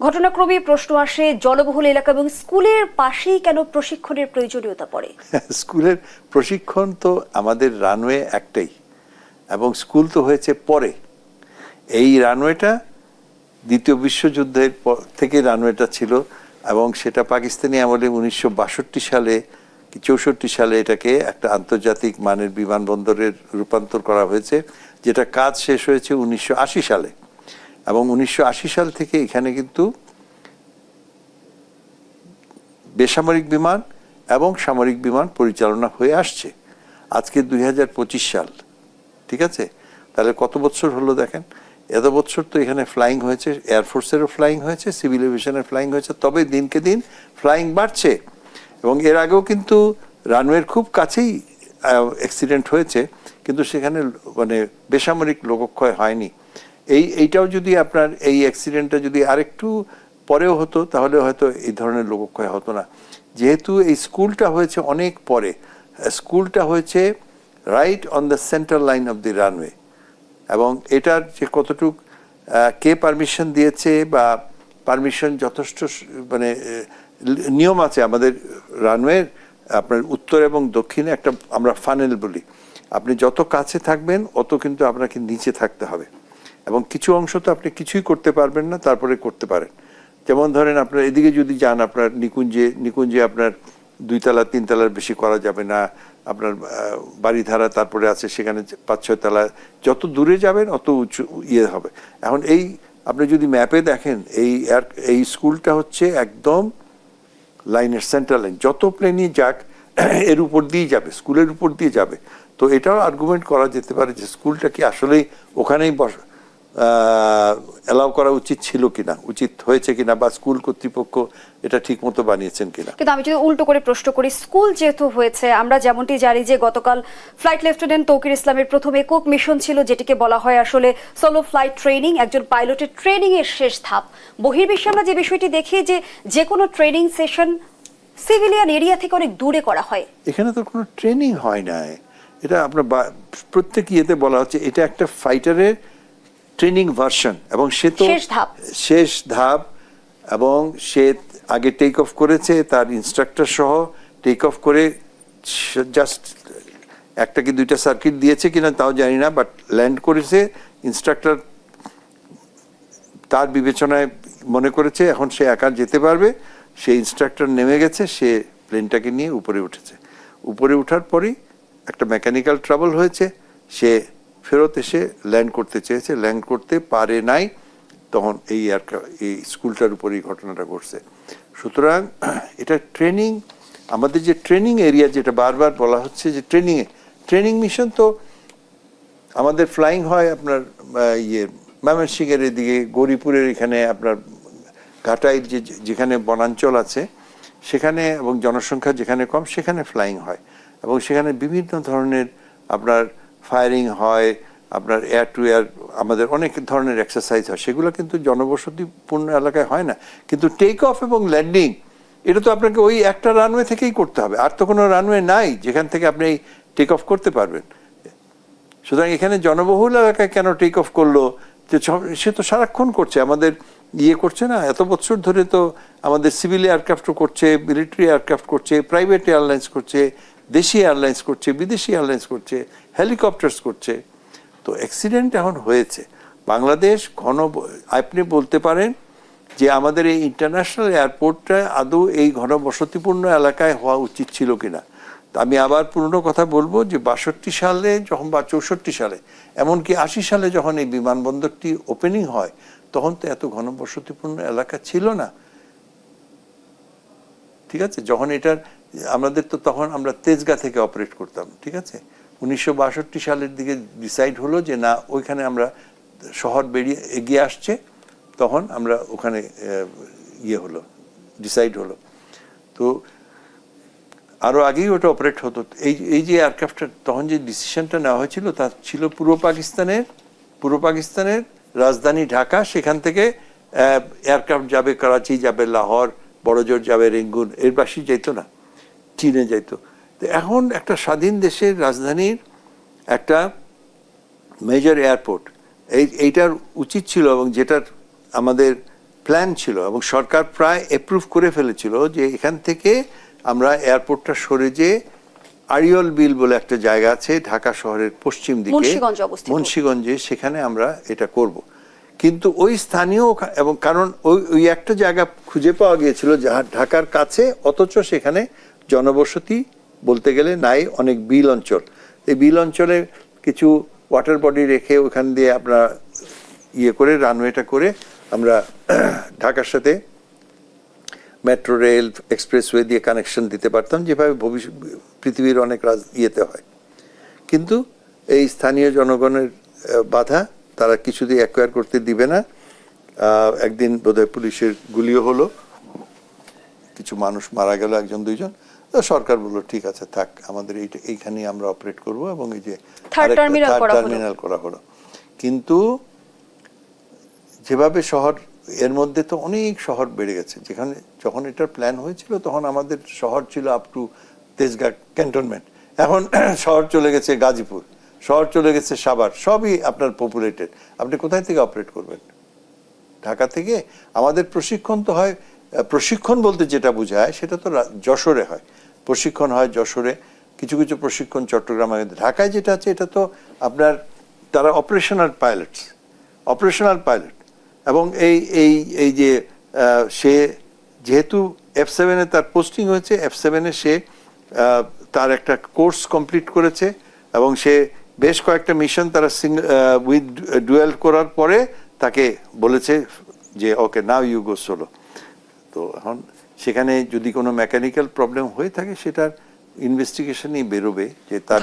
ঘটনাক্রমে প্রশ্ন আসে জলবহুল এলাকা এবং স্কুলের পাশেই কেন প্রশিক্ষণের প্রয়োজনীয়তা পড়ে? স্কুলের প্রশিক্ষণ তো আমাদের রানওয়ে একটাই এবং স্কুল তো হয়েছে পরে। এই রানওয়েটা দ্বিতীয় বিশ্বযুদ্ধের পর থেকে রানওয়েটা ছিল এবং সেটা পাকিস্তানি আমলে উনিশশো বাষট্টি সালে কি চৌষট্টি সালে এটাকে একটা আন্তর্জাতিক মানের বিমানবন্দরের রূপান্তর করা হয়েছে, যেটা কাজ শেষ হয়েছে উনিশশো আশি সালে। এবং উনিশশো আশি সাল থেকে এখানে কিন্তু বেসামরিক বিমান এবং সামরিক বিমান পরিচালনা হয়ে আসছে। আজকে দুই হাজার পঁচিশ সাল, ঠিক আছে? তাহলে কত বছর হলো দেখেন? এত বছর তো এখানে ফ্লাইং হয়েছে এয়ারফোর্সেরও ফ্লাইং হয়েছে সিভিল এভিয়েশনের ফ্লাইং হয়েছে, তবে দিনকে দিন ফ্লাইং বাড়ছে। এবং এর আগেও কিন্তু রানওয়ের খুব কাছেই অ্যাক্সিডেন্ট হয়েছে, কিন্তু সেখানে মানে বেসামরিক লোকক্ষয় হয়নি। এই, এইটাও যদি আপনার এই অ্যাক্সিডেন্টটা যদি আরেকটু পরেও হতো, তাহলে হয়তো এই ধরনের লোকক্ষয় হতো না। যেহেতু এই স্কুলটা হয়েছে অনেক পরে স্কুলটা হয়েছে right on the central line of the runway এবং এটার যে কতটুক কে পারমিশন দিয়েছে বা পারমিশন যথেষ্ট মানে নিয়ম আছে আমাদের রানওয়ের আপনার উত্তর এবং দক্ষিণে একটা আমরা ফানেল বলি। আপনি যত কাছে থাকবেন, অত কিন্তু আপনাকে নিচে থাকতে হবে। এবং কিছু অংশ তো আপনি কিছুই করতে পারবেন না, তারপরে করতে পারেন। যেমন ধরেন আপনার এদিকে যদি যান, আপনার নিকুঞ্জে নিকুঞ্জে আপনার দুই তলা তিন তলার বেশি করা যাবে না। আপনার বাড়িধারা তারপরে আছে, সেখানে পাঁচ, ছয় তলা। যত দূরে যাবেন, অত উঁচু ইয়ে হবে। এখন এই, আপনি যদি ম্যাপে দেখেন, এই এই স্কুলটা হচ্ছে একদম লাইনের সেন্ট্রাল লাইন। যত প্লেনই যাক, এর উপর দিয়ে যাবে, স্কুলের উপর দিয়ে যাবে। তো এটাও আর্গুমেন্ট করা যেতে পারে যে স্কুলটা কি আসলেই ওখানেই বস অ্যালাউ করা উচিত ছিল কিনা উচিত হয়েছে কিনা বা স্কুল কর্তৃপক্ষ এটা ঠিক মতো বানিয়েছেন কিনা। কিন্তু আমি যদি উল্টো করে প্রশ্ন করি স্কুল যেহেতু হয়েছে আমরা যেমনটি জানি যে গতকাল ফ্লাইট লেফটেন্যান্ট তৌকির ইসলামের প্রথম একক মিশন ছিল যেটিকে বলা হয় আসলে সোলো ফ্লাইট ট্রেনিং একজন পাইলটের ট্রেনিং এর শেষ ধাপ। বহির্বিশ্বে আমরা যে বিষয়টি দেখি যে যে কোনো ট্রেনিং সেশন সিভিলিয়ান এরিয়া থেকে অনেক দূরে করা হয়। এখানে তো কোনো ট্রেনিং হয় না এটা আপনার প্রত্যেক ইয়েতে বলা হচ্ছে এটা একটা ফাইটারের ট্রেনিং ভার্সন এবং সে তো শেষ ধাপ। শেষ ধাপ এবং সে আগে টেক অফ করেছে তার ইনস্ট্রাক্টর সহ টেক অফ করে জাস্ট একটা কি দুইটা সার্কিট দিয়েছে কিনা তাও জানি না বাট ল্যান্ড করেছে। ইনস্ট্রাক্টর তার বিবেচনায় মনে করেছে এখন সে একা যেতে পারবে। সে ইনস্ট্রাক্টর নেমে গেছে সে প্লেনটাকে নিয়ে উপরে উঠেছে। উপরে ওঠার পরেই একটা মেকানিক্যাল ট্রাবল হয়েছে। সে ফেরত এসে ল্যান্ড করতে চেয়েছে। ল্যান্ড করতে পারে নাই, তখন এই আর এই স্কুলটার উপরেই ঘটনাটা ঘটছে। সুতরাং এটা ট্রেনিং, আমাদের যে ট্রেনিং এরিয়া যেটা বারবার বলা হচ্ছে যে ট্রেনিংয়ে, ট্রেনিং মিশন তো আমাদের ফ্লাইং হয় আপনার ইয়ে ময়মনসিংহের এদিকে, গৌরীপুরের এখানে আপনার ঘাটাইল যে, যেখানে বনাঞ্চল আছে, সেখানে এবং জনসংখ্যা যেখানে কম, সেখানে ফ্লাইং হয়। এবং সেখানে বিভিন্ন ধরনের আপনার ফায়ারিং হয়, আপনার এয়ার টু এয়ার আমাদের অনেক ধরনের এক্সারসাইজ হয়। সেগুলো কিন্তু জনবসতিপূর্ণ এলাকায় হয় না। কিন্তু টেক অফ এবং ল্যান্ডিং এটা তো আপনাকে ওই একটা রানওয়ে থেকেই করতে হবে। আর তো কোনো রানওয়ে নাই, যেখান থেকে আপনি টেক অফ করতে পারবেন। সুতরাং এখানে জনবহুল এলাকায় কেন টেক অফ করল? যে সে তো সারাক্ষণ করছে। আমাদের ইয়ে করছে না, এত বছর ধরে তো আমাদের সিভিল এয়ারক্রাফটও করছে মিলিটারি এয়ারক্রাফট করছে প্রাইভেট এয়ারলাইন্স করছে। দেশি এয়ারলাইন্স করছে, বিদেশি এয়ারলাইন্স করছে, হেলিকপ্টার্স করছে। তো অ্যাক্সিডেন্ট এখন হয়েছে। বাংলাদেশ ঘন আপনি বলতে পারেন যে আমাদের এই ইন্টারন্যাশনাল এয়ারপোর্টটা আদৌ এই ঘনবসতিপূর্ণ এলাকায় হওয়া উচিত ছিল কিনা। তা আমি আবার পুরনো কথা বলব যে বাষট্টি সালে যখন বা চৌষট্টি সালে, এমনকি আশি সালে যখন এই বিমানবন্দরটি ওপেনিং হয়, তখন তো এত ঘনবসতিপূর্ণ এলাকা ছিল না। ঠিক আছে? যখন এটার, আমাদের তো তখন আমরা তেজগা থেকে অপারেট করতাম, ঠিক আছে? উনিশশো বাষট্টি সালের দিকে ডিসাইড হলো যে না, ওইখানে আমরা শহর বেরিয়ে এগিয়ে আসছে, তখন আমরা ওখানে ইয়ে হলো ডিসাইড হলো। তো আরও আগেই ওটা অপারেট হতো। এই এই যে এয়ারক্রাফটটা তখন যে ডিসিশনটা নেওয়া হয়েছিল, তা ছিল পূর্ব পাকিস্তানের পূর্ব পাকিস্তানের রাজধানী ঢাকা, সেখান থেকে এয়ারক্রাফট যাবে, করাচি যাবে, লাহোর বড়জোর যাবে রেঙ্গুন এর বাসি যেত না চীনে যেত তো এখন একটা স্বাধীন দেশের রাজধানীর একটা মেজর এয়ারপোর্ট এই এইটার উচিত ছিল এবং যেটার আমাদের প্ল্যান ছিল এবং সরকার প্রায় অ্যাপ্রুভ করে ফেলেছিল যে এখান থেকে আমরা এয়ারপোর্টটা সরে যে আড়িয়ল বিল বলে একটা জায়গা আছে ঢাকা শহরের পশ্চিম দিকে মুন্সিগঞ্জে সেখানে আমরা এটা করব। কিন্তু ওই স্থানীয় এবং কারণ ওই ওই একটা জায়গা খুঁজে পাওয়া গিয়েছিল যাহা ঢাকার কাছে, অথচ সেখানে জনবসতি বলতে গেলে নাই অনেক বিল অঞ্চল। এই বিল অঞ্চলে কিছু ওয়াটার বডি রেখে ওখান দিয়ে আমরা ইয়ে করে রানওয়েটা করে আমরা ঢাকার সাথে মেট্রো রেল এক্সপ্রেসওয়ে দিয়ে কানেকশন দিতে পারতাম, যেভাবে ভবিষ্যৎ, পৃথিবীর অনেক রাজ, ইয়েতে হয়। কিন্তু এই স্থানীয় জনগণের বাধা তারা কিছুতেই অ্যাকোয়ার করতে দিবে না। একদিন বোধহয় পুলিশের গুলিও হলো। কিছু মানুষ মারা গেল একজন দুইজন। সরকার বলল ঠিক আছে থাক আমাদের এইটা এইখানেই আমরা অপারেট করব এবং এই যে। টার্মিনাল করা হলো। কিন্তু যেভাবে শহর এর মধ্যে তো অনেক শহর বেড়ে গেছে। যেখানে যখন এটার প্ল্যান হয়েছিল তখন আমাদের শহর ছিল আপ টু তেজগাঁ ক্যান্টনমেন্ট এখন শহর চলে গেছে গাজীপুর। শহর চলে গেছে সাবার সবই আপনার পপুলেটেড আপনি কোথায় থেকে অপারেট করবেন? ঢাকা থেকে? আমাদের প্রশিক্ষণ তো হয় প্রশিক্ষণ বলতে যেটা বোঝায়, সেটা তো যশোরে হয়। প্রশিক্ষণ হয় যশোরে, কিছু কিছু প্রশিক্ষণ চট্টগ্রামে। ঢাকায় যেটা আছে, এটা তো আপনার, তারা অপারেশনাল পাইলটস অপারেশনাল পাইলট এবং এই এই এই যে সে যেহেতু এফ সেভেনে তার পোস্টিং হয়েছে এফ সেভেনে সে তার একটা কোর্স কমপ্লিট করেছে, এবং সে বেশ কয়েকটা মিশন তারা উইথ ডুয়েল করার পরে তাকে বলেছে যে ওকে নাও ইউ গো সোলো তো এখন সেখানে যদি কোনো মেকানিক্যাল প্রবলেম হয়ে থাকে সেটার ইনভেস্টিগেশনই বেরোবে যে তার